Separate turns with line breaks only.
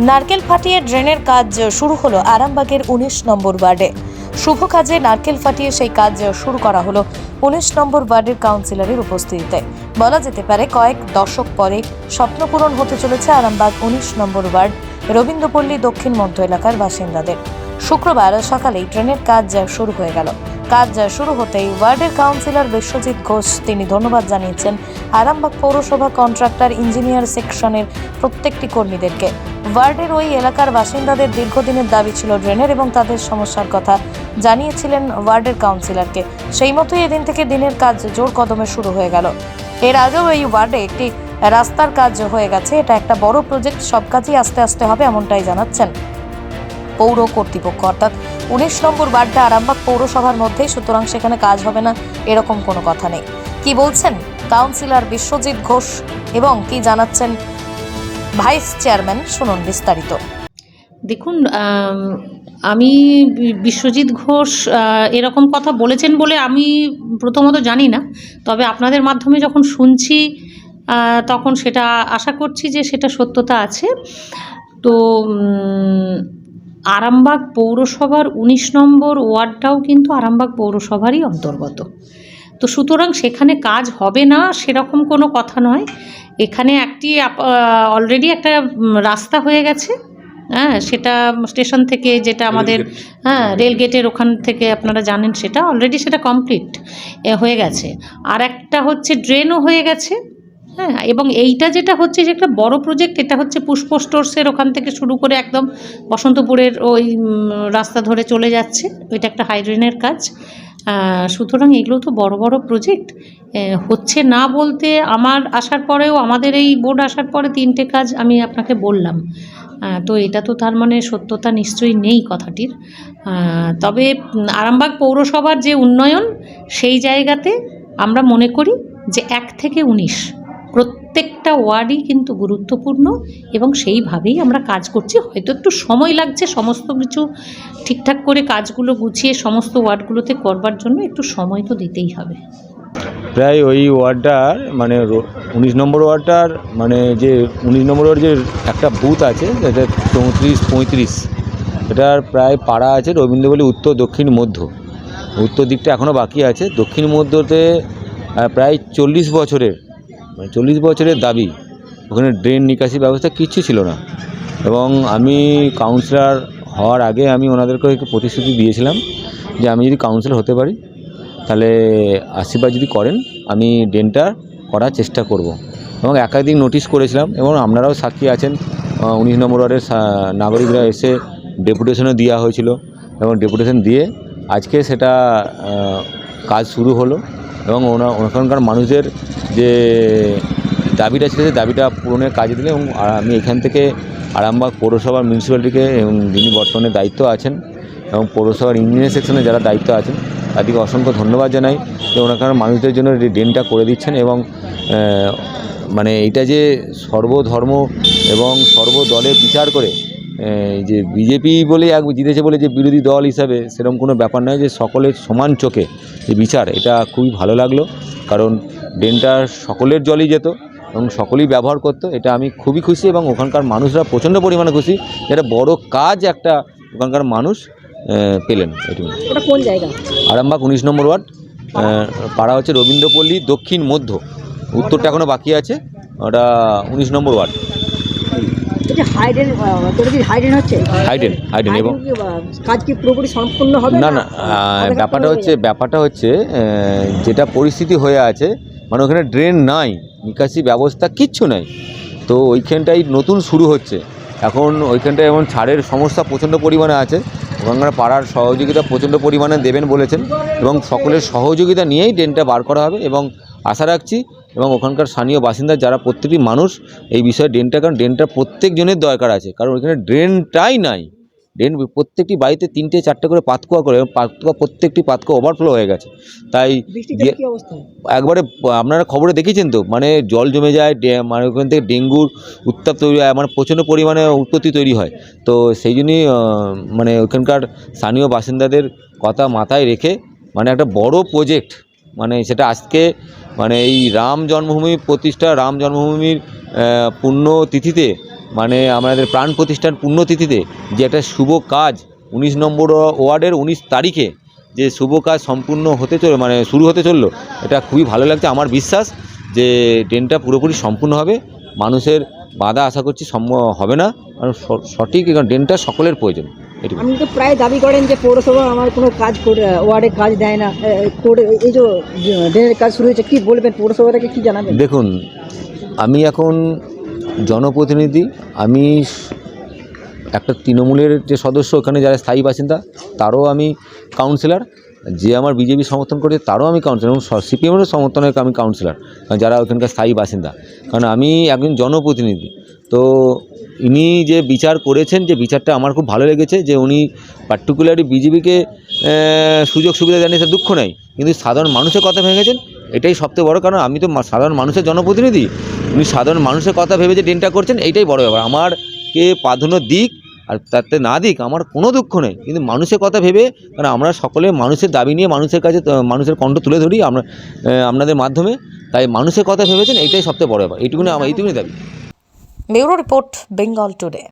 নারকেল ফাটিয়ে ড্রেনের কাজ শুরু হলো আরামবাগের উনিশ নম্বর ওয়ার্ডে। শুভ কাজে নারকেল ফাটিয়ে সেই কাজ শুরু করা হলো উনিশ নম্বর ওয়ার্ডের কাউন্সিলরের উপস্থিতিতে। বলা যেতে পারে কয়েক দশক পরে স্বপ্নপূরণ হতে চলেছে আরামবাগ উনিশ নম্বর ওয়ার্ড রবীন্দ্রপল্লী দক্ষিণ মধ্য এলাকার বাসিন্দাদের। শুক্রবার সকালেই ট্রেনের কাজ শুরু হয়ে গেল। কাজ শুরু হতেই ওয়ার্ডের কাউন্সিলর বিশ্বজিৎ ঘোষ, তিনি ধন্যবাদ জানিয়েছেন আরামবাগ পৌরসভা কন্ট্রাক্টর ইঞ্জিনিয়ার সেকশনের প্রত্যেকটি কর্মীদেরকে। ওয়ার্ডের ওই এলাকার বাসিন্দাদের দীর্ঘদিনের দাবি ছিল ড্রেনের এবং তাদের সমস্যার কথা জানিয়েছিলেন ওয়ার্ডের কাউন্সিলরকে। সেই মতোই এদিন থেকে দিনের কাজ জোর কদমে শুরু হয়ে গেল। এর আগেও এই ওয়ার্ডে একটি রাস্তার কাজ হয়ে গেছে। এটা একটা বড় প্রজেক্ট, সব কাজই আস্তে আস্তে হবে এমনটাই জানাচ্ছেন পৌর কর্তৃপক্ষ। অর্থাৎ উনিশ নম্বর ওয়ার্ডটা আরামবাগ পৌরসভার মধ্যেই সুতরাং সেখানে কাজ হবে না, এরকম কোনো কথা নেই। কি বলছেন কাউন্সিলর বিশ্বজিৎ ঘোষ এবং কি জানাচ্ছেন ভাইস চেয়ারম্যান শুনুন বিস্তারিত।
দেখুন, আমি বিশ্বজিৎ ঘোষ এরকম কথা বলেছেন বলে আমি প্রথমত জানি না। তবে আপনাদের মাধ্যমে যখন শুনছি তখন সেটা আশা করছি যে সেটা সত্যতা আছে। তো আরামবাগ পৌরসভার উনিশ নম্বর ওয়ার্ডটাও কিন্তু আরামবাগ পৌরসভারই অন্তর্গত। তো সুতরাং সেখানে কাজ হবে না সেরকম কোনো কথা নয়। এখানে একটি অলরেডি একটা রাস্তা হয়ে গেছে। হ্যাঁ সেটা স্টেশন থেকে যেটা আমাদের হ্যাঁ রেল গেটের ওখান থেকে আপনারা জানেন সেটা অলরেডি সেটা কমপ্লিট হয়ে গেছে। আর একটা হচ্ছে ড্রেনও হয়ে গেছে। হ্যাঁ এবং এইটা যেটা হচ্ছে যে একটা বড় প্রজেক্ট এটা হচ্ছে পুষ্প স্টোর্সের ওখান থেকে শুরু করে একদম বসন্তপুরের ওই রাস্তা ধরে চলে যাচ্ছে। ওইটা একটা হাইড্রেনের কাজ। সুতরাং এগুলো তো বড় বড় প্রজেক্ট হচ্ছে না বলতে আমার আসার পরেও, আমাদের এই বোর্ড আসার পরে তিনটে কাজ আমি আপনাকে বললাম। তো এটা তো তার মানে সত্যতা নিশ্চয়ই নেই কথাটির। তবে আরামবাগ পৌরসভার যে উন্নয়ন, সেই জায়গাতে আমরা মনে করি যে এক থেকে উনিশ প্রত্যেকটা ওয়ার্ডই কিন্তু গুরুত্বপূর্ণ এবং সেইভাবেই আমরা কাজ করছি। হয়তো একটু সময় লাগছে সমস্ত কিছু ঠিকঠাক করে কাজগুলো গুছিয়ে সমস্ত ওয়ার্ডগুলোতে করবার জন্য একটু সময় তো দিতেই হবে।
প্রায় ওই ওয়ার্ডটার মানে উনিশ নম্বর ওয়ার্ডটার মানে যে, উনিশ নম্বর ওয়ার্ড যে একটা বুথ আছে, যেটা চৌত্রিশ, পঁয়ত্রিশ, এটার প্রায় পাড়া আছে রবীন্দ্রপল্লী উত্তর, দক্ষিণ, মধ্য। উত্তর দিকটা এখনও বাকি আছে। দক্ষিণ মধ্যতে প্রায় চল্লিশ বছরের মানে চল্লিশ বছরের দাবি। ওখানে ড্রেন নিকাশি ব্যবস্থা কিচ্ছু ছিল না। এবং আমি কাউন্সিলর হওয়ার আগে আমি ওনাদেরকে একটু প্রতিশ্রুতি দিয়েছিলাম যে আমি যদি কাউন্সিলর হতে পারি, তাহলে আশীর্বাদ যদি করেন, আমি ড্রেনটা করার চেষ্টা করব। এবং একাধিক নোটিশ করেছিলাম এবং আপনারাও সাক্ষী আছেন। উনিশ নম্বর ওয়ার্ডের নাগরিকরা এসে ডেপুটেশনও দেওয়া হয়েছিল। এবং ডেপুটেশন দিয়ে আজকে সেটা কাজ শুরু হলো। এবং ওনা- ওখানকার মানুষদের যে দাবিটা ছিল, সেই দাবিটা পূরণের কাজে দিলে এবং আমি এখান থেকে আরামবাগ পৌরসভার মিউনিসিপ্যালিটিকে এবং যিনি বর্তমানে দায়িত্ব আছেন এবং পৌরসভার ইঞ্জিনিয়ার সেকশনে যারা দায়িত্ব আছেন, তাদেরকে অসংখ্য ধন্যবাদ জানাই যে ওনাখানে মানুষদের জন্য ড্রেনটা করে দিচ্ছেন এবং মানে এটা যে সর্বধর্ম এবং সর্বদলের বিচার করে যে বিজেপি বলে এক জিতেছে বলে যে বিরোধী দল হিসাবে, সেরকম কোনো ব্যাপার নয় যে সকলের সমান চোখে যে বিচার এটা খুবই ভালো লাগল। কারণ ড্রেনটা সকলের জলই যেত এবং সকলেই ব্যবহার করতো। এটা আমি খুবই খুশি এবং ওখানকার মানুষরা প্রচণ্ড পরিমাণে খুশি। যেটা বড় কাজ একটা ওখানকার মানুষ পেলেন
ওটা কোন জায়গা?
আরামবাগ উনিশ নম্বর ওয়ার্ড পাড়া? হচ্ছে রবীন্দ্রপল্লী দক্ষিণ মধ্য। উত্তরটা এখনও বাকি আছে। ওটা উনিশ নম্বর ওয়ার্ড।
এটা হাইডেন তোর কি হাইডেন হচ্ছে?
হাইডেন হাইডেন এবং
Hidden কি, আহ, কাজ কি পুরোপুরি সম্পূর্ণ হবে
না না? ব্যাপারটা হচ্ছে ব্যাপারটা হচ্ছে যেটা পরিস্থিতি হয়ে আছে মানে ওখানে ড্রেন নাই নিকাশি ব্যবস্থা কিচ্ছু নাই। তো ওইখানটাই নতুন শুরু হচ্ছে। এখন ওইখানটায় এমন ছাড়ের সমস্যা প্রচণ্ড পরিমাণে আছে ওখানকার পাড়ার সহযোগিতা প্রচণ্ড পরিমাণে দেবেন বলেছেন এবং সকলের সহযোগিতা নিয়েই ড্রেনটা বার করা হবে এবং আশা রাখছি এবং ওখানকার স্থানীয় বাসিন্দা যারা প্রত্যেকটি মানুষ এই বিষয়ে ড্রেনটা কারণ ড্রেনটা প্রত্যেকজনের দরকার আছে। কারণ ওইখানে ড্রেনটাই নাই। ড্রেন প্রত্যেকটি বাড়িতে তিনটে চারটে করে পাতকুয়া করে এবং পাতকুয়া প্রত্যেকটি পাতকুয়া ওভারফ্লো হয়ে গেছে। তাই একবারে আপনারা খবরে দেখেছেন তো? মানে জল জমে যায় মানে ওখান থেকে ডেঙ্গুর উত্তাপ তৈরি হয় মানে প্রচণ্ড পরিমাণে উৎপত্তি তৈরি হয়। তো সেই জন্যই মানে ওখানকার স্থানীয় বাসিন্দাদের কথা মাথায় রেখে মানে একটা বড় প্রজেক্ট মানে সেটা আজকে মানে এই রাম জন্মভূমি প্রতিষ্ঠা রাম জন্মভূমির আহ, পুণ্য তিথিতে মানে আমাদের প্রাণ প্রতিষ্ঠান পুণ্যতিথিতে যে একটা শুভ কাজ উনিশ নম্বর ওয়ার্ডের উনিশ তারিখে যে শুভ কাজ সম্পূর্ণ হতে চল মানে শুরু হতে চলল এটা খুবই ভালো লাগছে আমার বিশ্বাস যে ট্রেনটা পুরোপুরি সম্পূর্ণ হবে মানুষের বাধা আশা করছি সম্ভব হবে না কারণ সঠিক কারণ ট্রেনটা সকলের প্রয়োজন।
আপনি তো প্রায় দাবি করেন যে পৌরসভা আমার কোনো কাজ করে ওয়ার্ডে কাজ দেয় না। করে এই যে ড্রেনের কাজ শুরু হয়েছে কী বলবেন পৌরসভাটাকে কী কি জানাবেন?
দেখুন আমি এখন জনপ্রতিনিধি আমি একটা তৃণমূলের যে সদস্য ওখানে যারা স্থায়ী বাসিন্দা তারও আমি কাউন্সিলর যে আমার বিজেপি সমর্থন করে তারও আমি কাউন্সিলর এবং সিপিএমেরও সমর্থনে আমি কাউন্সিলর যারা ওখানকার স্থায়ী বাসিন্দা। কারণ আমি একজন জনপ্রতিনিধি। তো ইনি যে বিচার করেছেন, যে বিচারটা আমার খুব ভালো লেগেছে, যে উনি পার্টিকুলারলি বিজেপিকে সুযোগ সুবিধা জানিয়েছে দুঃখ নেই। কিন্তু সাধারণ মানুষের কথা ভেঙেছেন এটাই সবথেকে বড় কারণ। আমি তো সাধারণ মানুষের জনপ্রতিনিধি। উনি সাধারণ মানুষের কথা ভেবে যে ট্রেনটা করছেন, এইটাই বড় ব্যাপার। আমার কে প্রাধান্য দিক আর তাতে না দিক, আমার কোনো দুঃখ নেই। কিন্তু মানুষের কথা ভেবে, কারণ আমরা সকলে মানুষের দাবি নিয়ে মানুষের কাছে মানুষের কণ্ঠ তুলে ধরি আমরা আপনাদের মাধ্যমে। তাই মানুষের কথা ভেবেছেন এটাই সবচেয়ে বড় ব্যাপার। এইটুকুনি আমার, এইটুকুনি দাবি।
Bureau report, Bengal today.